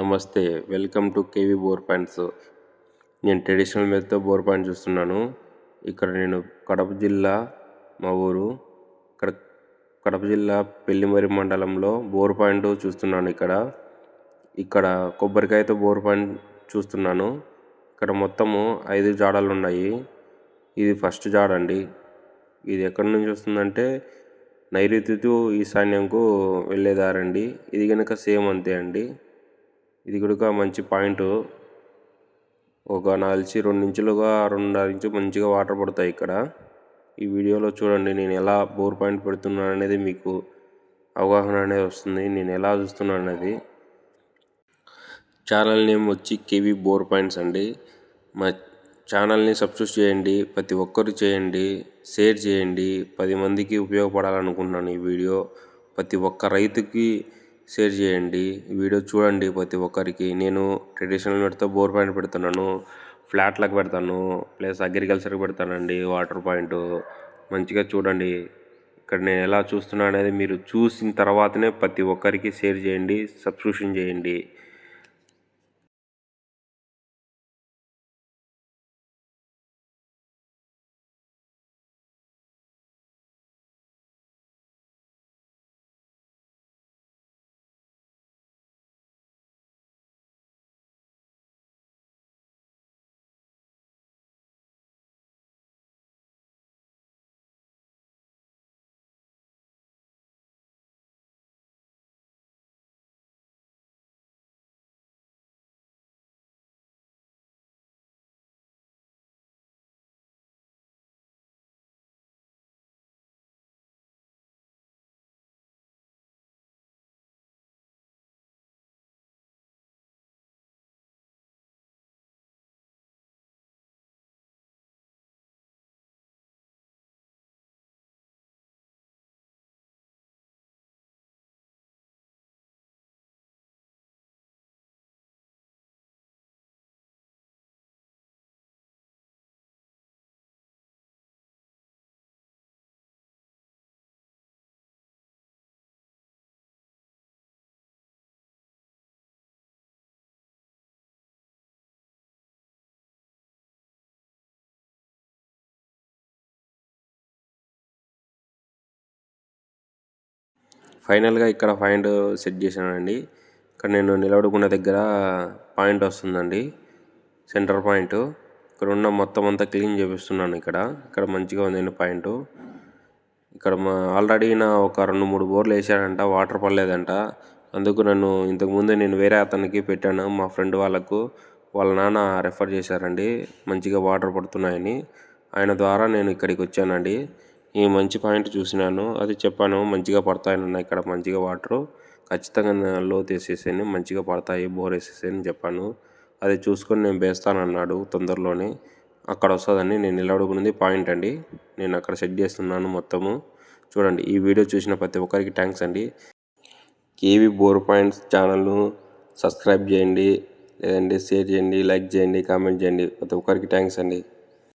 నమస్తే welcome to KV bore points. నేను traditional మీదతో బోర్ పాయింట్ చూస్తున్నాను. ఇక్కడ నేను కడప జిల్లా మా ఊరు ఇక్కడ కడప జిల్లా పెళ్ళిమరి మండలంలో బోర్ పాయింట్ చూస్తున్నాను ఇక్కడ. ఇక్కడ కొబ్బరికాయతో బోర్ పాయింట్ చూస్తున్నాను. ఇక్కడ మొత్తము ఐదు జాడలు ఉన్నాయి. ఇది ఫస్ట్ జాడ అండి. ఇది ఎక్కడి నుంచి వస్తుందంటే నైరుతితో ఈశాన్యంకు వెళ్ళేదారండి ఇది కనుక సేమ్ అంతే అండి. ఇది కూడా మంచి పాయింట్. ఒక నాలుగు రెండు ఇంచులుగా రెండున్నర ఇంచు మంచిగా వాటర్ పడతాయి ఇక్కడ. ఈ వీడియోలో చూడండి నేను ఎలా బోర్ పాయింట్ పెడుతున్నాను అనేది మీకు అవగాహన అనేది వస్తుంది. నేను ఎలా చూస్తున్నాను అనేది. ఛానల్ నేమ్ వచ్చి కేవీ బోర్ పాయింట్స్ అండి. మా ఛానల్ని సబ్స్క్రైబ్ చేయండి ప్రతి ఒక్కరు చేయండి షేర్ చేయండి. పది మందికి ఉపయోగపడాలనుకుంటున్నాను ఈ వీడియో. ప్రతి ఒక్క రైతుకి షేర్ చేయండి. వీడియో చూడండి ప్రతి ఒక్కరికి. నేను ట్రెడిషనల్ మెథడ్తో బోర్ పాయింట్ పెడుతున్నాను. ఫ్లాట్లకు పెడతాను. ప్లస్ అగ్రికల్చర్కి పెడతానండి. వాటర్ పాయింట్ మంచిగా చూడండి. ఇక్కడ నేను ఎలా చూస్తున్నా అనేది మీరు చూసిన తర్వాతనే ప్రతి ఒక్కరికి షేర్ చేయండి. సబ్స్క్రిప్షన్ చేయండి. ఫైనల్గా ఇక్కడ పాయింట్ సెట్ చేశానండి. ఇక్కడ నేను నిలబడుకున్న దగ్గర పాయింట్ వస్తుందండి. Centre point. ఇక్కడ ఉన్న మొత్తం అంతా క్లీన్ చేపిస్తున్నాను ఇక్కడ. ఇక్కడ మంచిగా ఉందండి పాయింట్. ఇక్కడ మా ఆల్రెడీ నా ఒక రెండు మూడు బోర్లు వేసాడంట వాటర్ పడలేదంట. అందుకు నన్ను ఇంతకుముందు నేను వేరే అతనికి పెట్టాను. మా ఫ్రెండ్ వాళ్ళకు వాళ్ళ నాన్న రెఫర్ చేశారండి. మంచిగా వాటర్ పడుతున్నాయని. ఆయన ద్వారా నేను ఇక్కడికి వచ్చానండి. ఈ మంచి పాయింట్ చూసినాను అది చెప్పాను. మంచిగా పడతాయని ఇక్కడ మంచిగా వాటరు. ఖచ్చితంగా లోతు వేసేసాను మంచిగా పడతాయి. బోర్ వేసేసాను చెప్పాను. అది చూసుకొని నేను వేస్తానన్నాడు తొందరలోనే. అక్కడ వస్తుందని నేను నిలబడుకున్నది పాయింట్ అండి. నేను అక్కడ సెట్ చేస్తున్నాను మొత్తము. చూడండి. ఈ వీడియో చూసిన ప్రతి ఒక్కరికి థ్యాంక్స్ అండి. కేవీ బోర్ పాయింట్స్ ఛానల్ను సబ్స్క్రైబ్ చేయండి. లేదంటే షేర్ చేయండి. లైక్ చేయండి. కామెంట్ చేయండి. ప్రతి ఒక్కరికి థ్యాంక్స్ అండి.